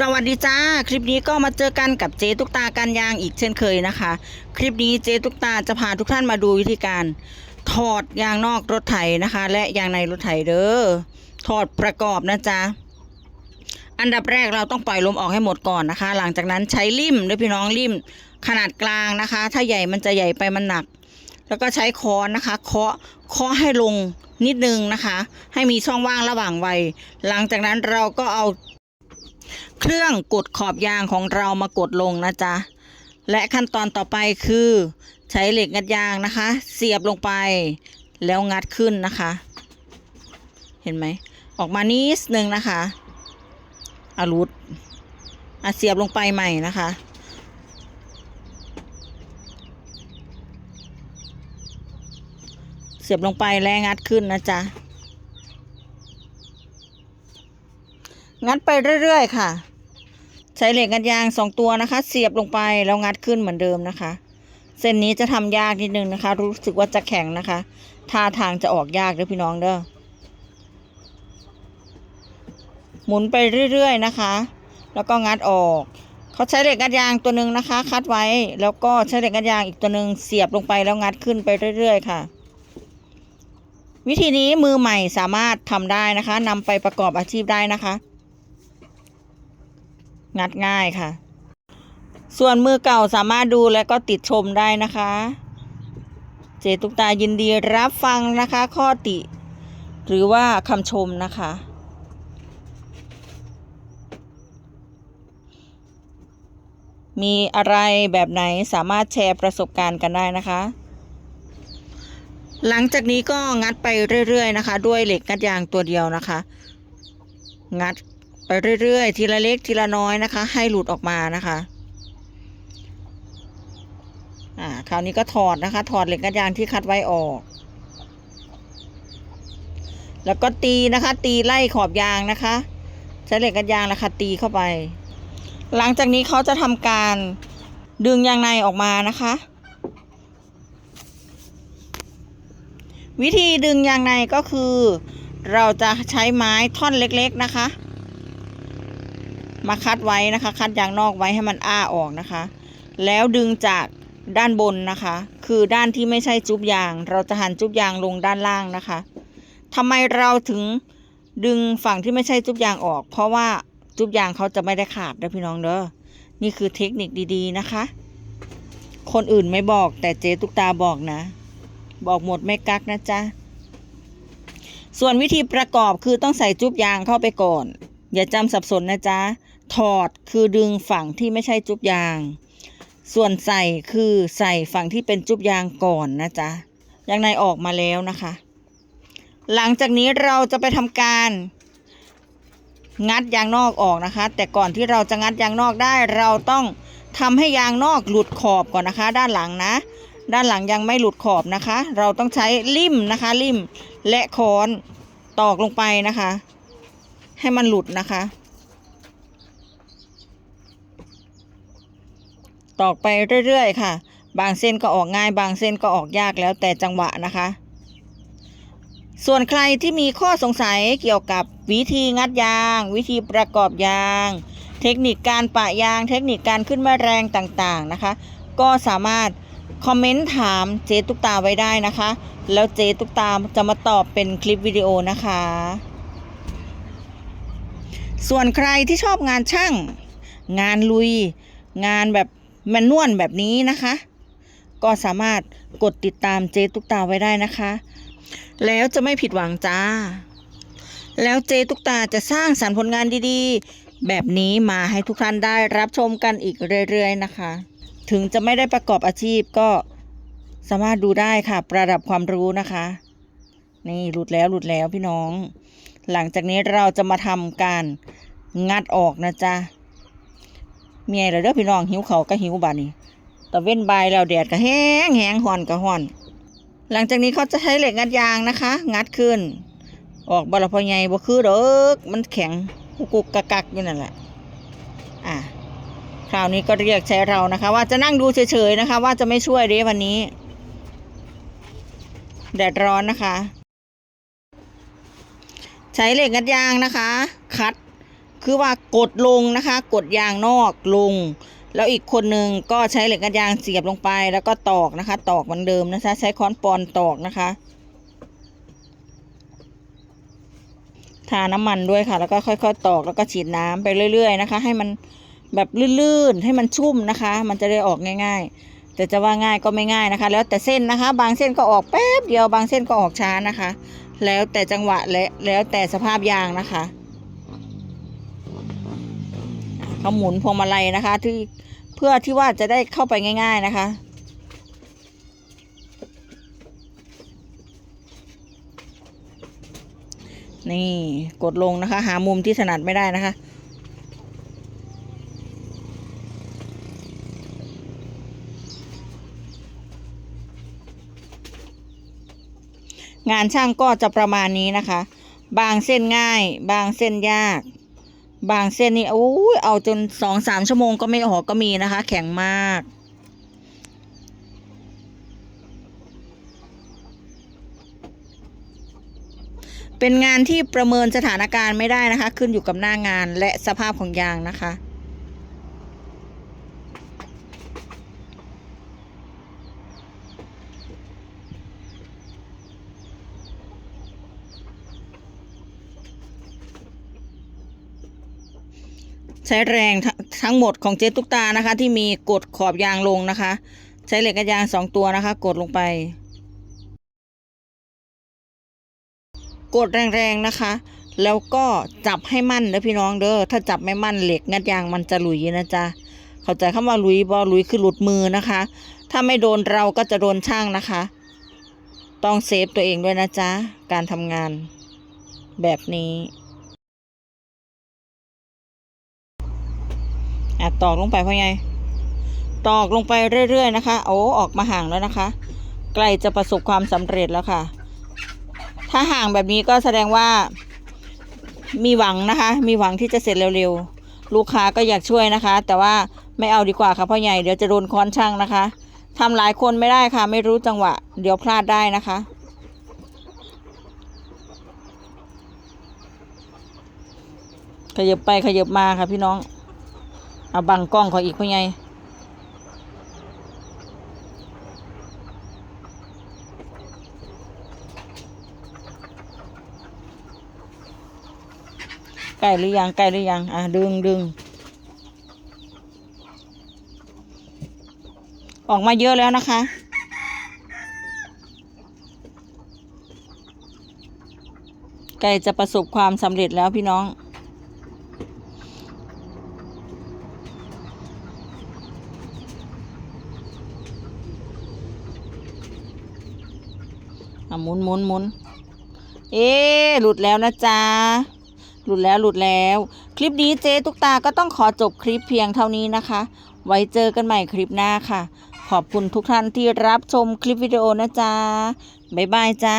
สวัสดีจ้า คลิปนี้ก็มาเจอกันกับเจตุกตาการยางอีกเช่นเคยนะคะ คลิปนี้เจตุกตาจะพาทุกท่านมาดูวิธีการถอดยางนอกรถไถนะคะ และยางในรถไถเด้อถอดประกอบนะจ๊ะอันดับแรกเราต้องปล่อยลมออกให้หมดก่อนนะคะ หลังจากนั้นใช้ลิ่มด้วยพี่น้องลิ่มขนาดกลางนะคะ ถ้าใหญ่มันจะใหญ่ไปมันหนัก แล้วก็ใช้ค้อนนะคะเคาะเคาะให้ลงนิดนึงนะคะ ให้มีช่องว่างระหว่างไวหลังจากนั้นเราก็เอา เครื่องกดขอบยางของเรามากดลงนะจ๊ะ และขั้นตอนต่อไปคือใช้เหล็กงัดยางนะคะ เสียบลงไปแล้วงัดขึ้นนะคะ เห็นไหม ออกมานิดนึงนะคะอารุดอะเสียบลงไปใหม่นะคะ เสียบลงไปแล้วงัดขึ้นนะจ๊ะ งัดไปเรื่อยๆค่ะ ใช้เหล็กงัดยางสองตัวนะคะ เสียบลงไปแล้วงัดขึ้นเหมือนเดิมนะคะ เส้นนี้จะทำยากนิดนึงนะคะ รู้สึกว่าจะแข็งนะคะท่าทางจะออกยากเด้อพี่น้องเด้อหมุนไปเรื่อยๆนะคะ แล้วก็งัดออกเขาใช้เหล็กงัดยางตัวหนึ่งนะคะ คัดไว้แล้วก็ใช้เหล็กงัดยางอีกตัวหนึ่งเสียบลงไปแล้วงัดขึ้นไปเรื่อยๆค่ะ วิธีนี้มือใหม่สามารถทำได้นะคะนำไปประกอบอาชีพได้นะคะ งัดง่ายค่ะ ส่วนมือเก่าสามารถดูและก็ติดชมได้นะคะ เจตุกตายินดีรับฟังนะคะ ข้อติ หรือว่าคำชมนะคะมีอะไรแบบไหนสามารถแชร์ประสบการณ์กันได้นะคะ หลังจากนี้ก็งัดไปเรื่อยๆนะคะ ด้วยเหล็กงัดยางตัวเดียวนะคะ งัด เรื่อยๆ ทีละเล็กทีละน้อยนะคะ ให้หลุดออกมานะคะอ่าคราวนี้ก็ถอดนะคะ ถอดเหล็กกัดยางที่คัดไว้ออก แล้วก็ตีนะคะ ตีไล่ขอบยางนะคะ ใช้เหล็กกัดยางนะคะตีเข้าไป หลังจากนี้เขาจะทำการดึงยางในออกมานะคะ วิธีดึงยางในก็คือ เราจะใช้ไม้ท่อนเล็กๆนะคะ มาคัดไว้นะคะ คัดยางนอกไว้ให้มันอ้าออกนะคะ แล้วดึงจากด้านบนนะคะ คือด้านที่ไม่ใช่จุบยาง เราจะหันจุบยางลงด้านล่างนะคะทำไมเราถึงดึงฝั่งที่ไม่ใช่จุบยางออก เพราะว่าจุบยางเขาจะไม่ได้ขาดนะพี่น้องเด้อนี่คือเทคนิคดีๆนะคะ คนอื่นไม่บอกแต่เจ๊ตุกตาบอกนะ บอกหมดไม่กักนะจ๊ะส่วนวิธีประกอบคือต้องใส่จุบยางเข้าไปก่อน อย่าจำสับสนนะจ๊ะ ถอดคือดึงฝั่งที่ไม่ใช่จุบยาง ส่วนใส่คือใส่ฝั่งที่เป็นจุบยางก่อนนะจ๊ะยางในออกมาแล้วนะคะ หลังจากนี้เราจะไปทำการงัดยางนอกออกนะคะ แต่ก่อนที่เราจะงัดยางนอกได้ เราต้องทำให้ยางนอกหลุดขอบก่อนนะคะ ด้านหลังนะ ด้านหลังยังไม่หลุดขอบนะคะ เราต้องใช้ลิ่มนะคะ ลิ่มและค้อนตอกลงไปนะคะ ให้มันหลุดนะคะ ตอกไปเรื่อยๆค่ะ บางเส้นก็ออกง่าย บางเส้นก็ออกยากแล้วแต่จังหวะนะคะ ส่วนใครที่มีข้อสงสัยเกี่ยวกับวิธีงัดยาง วิธีประกอบยาง เทคนิคการปะยาง เทคนิคการขึ้นแม่แรงต่างๆนะคะ ก็สามารถคอมเมนต์ถามเจตุกตาไว้ได้นะคะ แล้วเจตุกตาจะมาตอบเป็นคลิปวิดีโอนะคะ ส่วนใครที่ชอบงานช่าง งานลุย งานแบบ มนนวลแบบนี้นะคะ ก็สามารถกดติดตามเจตุกตาไว้ได้นะคะ แล้วจะไม่ผิดหวังจ้า แล้วเจตุกตาจะสร้างสรรค์ผลงานดีๆ แบบนี้มาให้ทุกท่านได้รับชมกันอีกเรื่อยๆนะคะ ถึงจะไม่ได้ประกอบอาชีพก็สามารถดูได้ค่ะ ประดับความรู้นะคะ นี่หลุดแล้วหลุดแล้วพี่น้อง หลังจากนี้เราจะมาทำการงัดออกนะจ๊ะ เมียแล้วเด้อพี่น้องหิวเขาก็หิวบาดนี้ตะเว้นบายแล้วแดดก็แห้งแห้งห่อนก็ห่อน หลังจากนี้เขาจะใช้เหล็กงัดยางนะคะ งัดขึ้น ออกบลพอใหญ่บ่คือเด้อมันแข็งกุกกุกกักกักอยู่นั่นแหละอะคราวนี้ก็เรียกใช้เรานะคะ ว่าจะนั่งดูเฉยๆนะคะ ว่าจะไม่ช่วยเด้วันนี้ แดดร้อนนะคะ ใช้เหล็กงัดยางนะคะ คัด คือว่ากดลงนะคะ กดยางนอกลง แล้วอีกคนหนึ่งก็ใช้เหล็กกัดยางเสียบลงไปแล้วก็ตอกนะคะ ตอกเหมือนเดิมนะคะ ใช้ค้อนปอนตอกนะคะ ทาน้ำมันด้วยค่ะ แล้วก็ค่อยๆ ตอกแล้วก็ฉีดน้ำไปเรื่อย ๆ นะคะ ให้มันแบบลื่นๆ ให้มันชุ่มนะคะ มันจะได้ออกง่าย ๆ แต่จะว่าง่ายก็ไม่ง่ายนะคะ แล้วแต่เส้นนะคะ บางเส้นก็ออกแป๊บเดียวบางเส้นก็ออกช้านะคะ แล้วแต่จังหวะและแล้วแต่สภาพยางนะคะ เขาหมุนพวงมาลัยนะคะที่เพื่อที่ว่าจะได้เข้าไปง่าย ๆนะคะ นี่กดลงนะคะ หามุมที่ถนัดไม่ได้นะคะงานช่างก็จะประมาณนี้นะคะ บางเส้นง่าย บางเส้นยาก บางเส้นนี่โอ้ยเอาจนสองสามชั่วโมงก็ไม่ออกก็มีนะคะ แข็งมาก เป็นงานที่ประเมินสถานการณ์ไม่ได้นะคะ ขึ้นอยู่กับหน้างานและสภาพของยางนะคะ ช้แรงทั้งหมดของเจ๊ตุ๊กตานะคะ ที่มีกดขอบยางลงนะคะ ใช้เหล็กกระยางสองตัวนะคะ กดลงไป กดแรงๆนะคะ แล้วก็จับให้มั่นเด้อพี่น้องเด้อถ้าจับไม่มั่นเหล็กงัดยางมันจะหลุยนะจ๊ะเข้าใจคำว่าหลุยบอหลุยคือหลุดมือนะคะ ถ้าไม่โดนเราก็จะโดนช่างนะคะ ต้องเซฟตัวเองด้วยนะจ๊ะการทำงานแบบนี้ อะตอกลงไปเพราะไง ตอกลงไปเรื่อย ๆ นะคะ โอ้ออกมาห่างแล้วนะคะ ใกล้จะประสบความสำเร็จแล้วค่ะ ถ้าห่างแบบนี้ก็แสดงว่า มีหวังนะคะ มีหวังที่จะเสร็จเร็วๆ ลูกค้าก็อยากช่วยนะคะ แต่ว่าไม่เอาดีกว่าค่ะพ่อใหญ่เดี๋ยวจะโดนค้อนช่างนะคะทำหลายคนไม่ได้ค่ะ ไม่รู้จังหวะ เดี๋ยวพลาดได้นะคะขยับไปขยับมาค่ะพี่น้อง เอาบังกล้องเขาอีกพ่อไงใกล้หรือยังใกล้หรือยัง อะดึงดึงออกมาเยอะแล้วนะคะ ใกล้จะประสบความสำเร็จแล้วพี่น้อง หมุนหมุนหมุนเอ๊หลุดแล้วนะจ๊ะ หลุดแล้วหลุดแล้ว คลิปนี้เจ๊ตุ๊กตาก็ต้องขอจบคลิปเพียงเท่านี้นะคะ ไว้เจอกันใหม่คลิปหน้าค่ะ ขอบคุณทุกท่านที่รับชมคลิปวิดีโอนะจ๊ะ บ๊ายบายจ้า